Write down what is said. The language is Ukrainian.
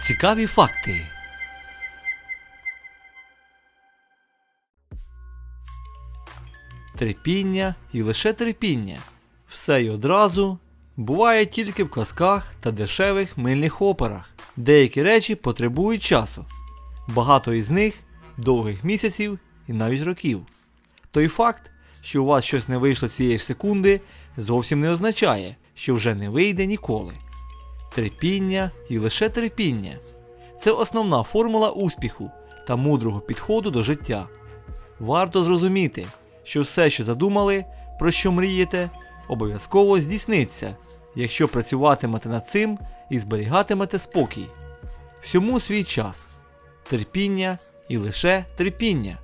Цікаві факти. Терпіння і лише терпіння. Все й одразу буває тільки в казках та дешевих мильних операх. Деякі речі потребують часу. Багато із них довгих місяців і навіть років. Той факт, що у вас щось не вийшло цієї ж секунди, зовсім не означає, що вже не вийде ніколи. Терпіння і лише терпіння це основна формула успіху та мудрого підходу до життя. Варто зрозуміти, що все, що задумали, про що мрієте, обов'язково здійсниться, якщо працюватимете над цим і зберігатимете спокій. Всьому свій час. Терпіння і лише терпіння.